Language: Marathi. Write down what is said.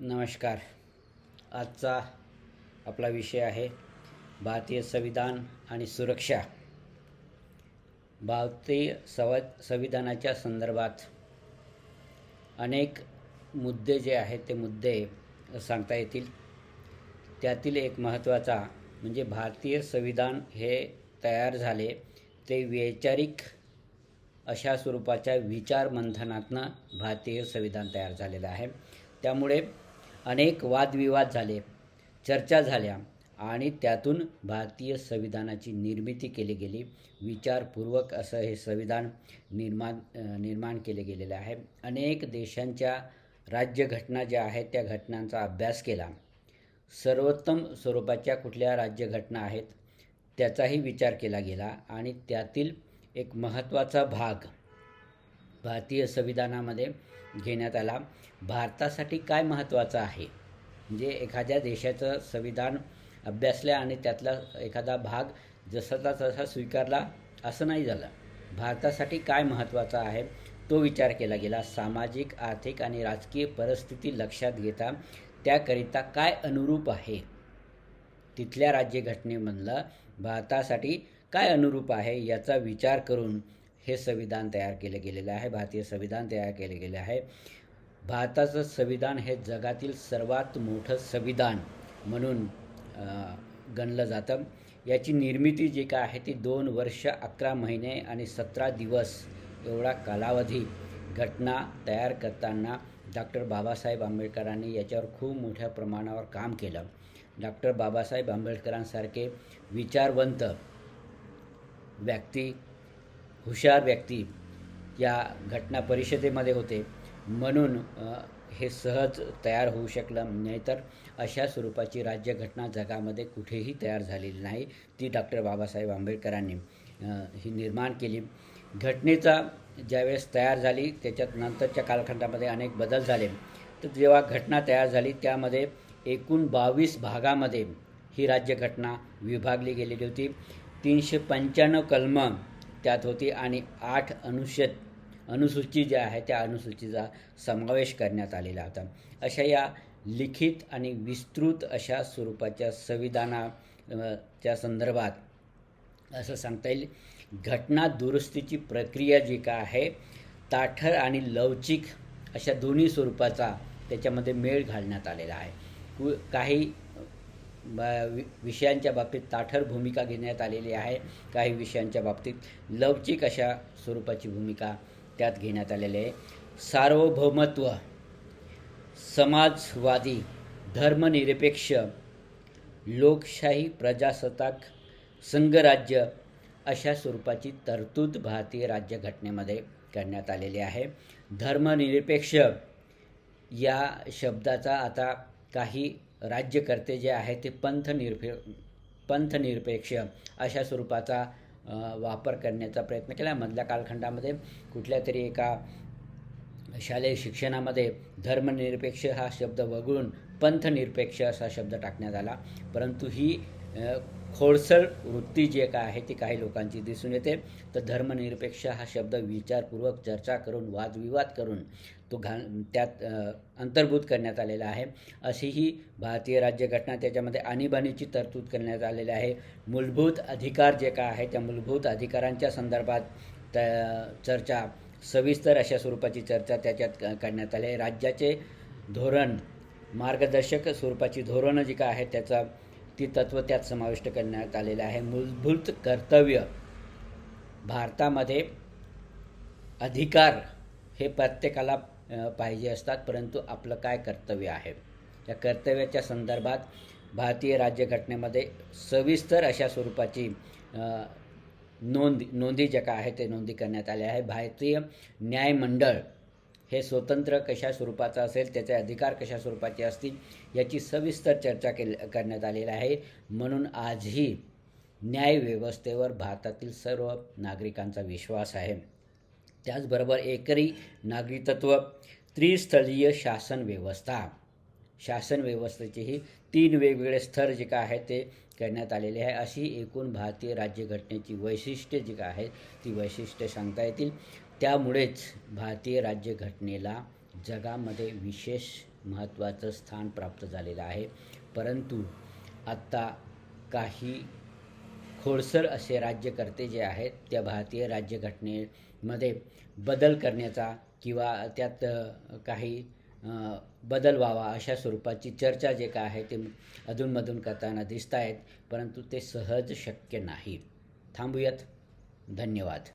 नमस्कार. आजचा आपला विषय आहे भारतीय संविधान आणि सुरक्षा. भारतीय सव संविधानाच्या संदर्भात अनेक मुद्दे जे आहेत ते मुद्दे सांगता येतील. त्यातील एक महत्त्वाचा म्हणजे भारतीय संविधान हे तयार झाले ते वैचारिक अशा स्वरूपाच्या विचार मंथनातनं भारतीय संविधान तयार झालेलं आहे. त्यामुळे अनेक वादविवाद झाले चर्चा झाल्या आणि त्यातून भारतीय संविधानाची निर्मिती केली गेली. विचारपूर्वक असं हे संविधान निर्माण निर्माण केले गेलेलं आहे. अनेक देशांच्या राज्यघटना ज्या आहेत त्या घटनांचा अभ्यास केला. सर्वोत्तम स्वरूपाच्या कुठल्या राज्यघटना आहेत त्याचाही विचार केला गेला आणि त्यातील एक महत्त्वाचा भाग भारतीय संविधानामध्ये घेण्यात आला. भारतासाठी काय महत्त्वाचं आहे? म्हणजे एखाद्या देशाचं संविधान अभ्यासल्या आणि त्यातला एखादा भाग जसाचा तसा स्वीकारला असं नाही झालं. भारतासाठी काय महत्त्वाचं आहे? तो विचार केला गेला. सामाजिक आर्थिक आणि राजकीय परिस्थिती लक्षात घेता त्याकरिता काय अनुरूप आहे? तिथल्या राज्यघटनेमधलं भारतासाठी काय अनुरूप आहे याचा विचार करून हे संविधान तयार केलं गेलेलं आहे. भारतीय संविधान तयार केले गेले आहे. भारताचं संविधान हे जगातील सर्वात मोठं संविधान म्हणून गणलं जातं. याची निर्मिती जी काय आहे ती दोन वर्ष अकरा महिने आणि सतरा दिवस एवढा कालावधी घटना तयार करताना डॉक्टर बाबासाहेब आंबेडकरांनी याच्यावर खूप मोठ्या प्रमाणावर काम केलं. डॉक्टर बाबासाहेब आंबेडकरांसारखे विचारवंत व्यक्ती हुशार व्यक्ती या घटना परिषदेमध्ये होते. म्हणून हे सहज तयार होऊ शकलं नाहीतर अशा स्वरूपाची राज्यघटना जगामध्ये कुठेही तयार झालेली नाही ती डॉक्टर बाबासाहेब आंबेडकरांनी ही निर्माण केली. घटनेचा ज्यावेळेस तयार झाली त्याच्यात नंतरच्या कालखंडामध्ये अनेक बदल झाले. तर जेव्हा घटना तयार झाली त्यामध्ये एकूण बावीस भागामध्ये ही राज्यघटना विभागली गेलेली होती. तीनशे पंच्याण्णव कलमं त्यात होती आणि आठ अनुच्छेद अनुसूची ज्या आहे त्या अनुसूचीचा समावेश करण्यात आलेला होता. अशा या लिखित आणि विस्तृत अशा स्वरूपाच्या संविधानाच्या संदर्भात असं सांगता येईल घटना दुरुस्तीची प्रक्रिया जी काय आहे ताठर आणि लवचिक अशा दोन्ही स्वरूपाचा त्याच्यामध्ये मेळ घालण्यात आलेला आहे. काही विषयांच्या बाबतीत ताठर भूमिका घेण्यात आलेली आहे. काही विषयांच्या बाबतीत लवचिक अशा स्वरूपाची भूमिका त्यात घेण्यात आलेली आहे. सार्वभौमत्व समाजवादी धर्मनिरपेक्ष लोकशाही प्रजासत्ताक संघराज्य अशा स्वरूपाची तरतूद भारतीय राज्यघटनेमध्ये करण्यात आलेली आहे. धर्मनिरपेक्ष या शब्दाचा आता काही राज्यकर्ते जे आहे ते पंथनिरपे पंथनिरपेक्ष अशा स्वरूपाचा वापर करण्याचा प्रयत्न केला. मधल्या कालखंडामध्ये कुठल्या तरी एका शालेय शिक्षणामध्ये धर्मनिरपेक्ष हा शब्द वगळून पंथनिरपेक्ष असा शब्द टाकण्यात आला. परंतु ही खोडसळ वृत्ती जे काय आहे ती काही लोकांची दिसून येते. तर धर्मनिरपेक्ष हा शब्द विचारपूर्वक चर्चा करून वादविवाद करून तो घा त्यात अंतर्भूत करण्यात आलेला आहे. अशी ही भारतीय राज्यघटना त्याच्यामध्ये आणीबाणीची तरतूद करण्यात आलेली आहे. मूलभूत अधिकार जे काय आहे त्या मूलभूत अधिकारांच्या संदर्भात त चर्चा सविस्तर अशा स्वरूपाची चर्चा त्याच्यात करण्यात आली आहे. राज्याचे धोरण मार्गदर्शक स्वरूपाची धोरणं जी काय आहेत त्याचा ती तत्त्व त्यात समाविष्ट करण्यात आलेलं आहे. मूलभूत कर्तव्य भारतामध्ये अधिकार हे प्रत्येकाला पाहिजे असतात परंतु आपलं काय कर्तव्य आहे? या कर्तव्याच्या संदर्भात भारतीय राज्यघटनेमध्ये सविस्तर अशा स्वरूपाची नोंद नोंदी ज्या काय आहे ते नोंदी करण्यात आल्या आहे भारतीय न्यायमंडळ हे स्वतंत्र कशा स्वरूपाचं असेल त्याचे अधिकार कशा स्वरूपाचे असतील याची सविस्तर चर्चा केल करण्यात आलेली आहे. म्हणून आजही न्यायव्यवस्थेवर भारतातील सर्व नागरिकांचा विश्वास आहे. त्याचबरोबर एकरी नागरिकत्व त्रिस्थळीय शासन व्यवस्था. शासन व्यवस्थेचेही तीन वेगवेगळे स्तर जे काय आहे ते करण्यात आलेली आहे. अशी एकूण भारतीय राज्यघटनेची वैशिष्ट्ये जी काय आहेत ती वैशिष्ट्ये सांगता येतील. त्यामुळेच भारतीय राज्यघटनेला जगामध्ये विशेष महत्त्वाचं स्थान प्राप्त झालेलं आहे. परंतु आत्ता काही खोडसर असे राज्यकर्ते जे आहेत त्या भारतीय राज्यघटनेमध्ये बदल करण्याचा किंवा त्यात काही बदल व्हावा अशा स्वरूपाची चर्चा जे काय आहे ते अधूनमधून करताना दिसत आहेत परंतु ते सहज शक्य नाही. थांबूयात. धन्यवाद.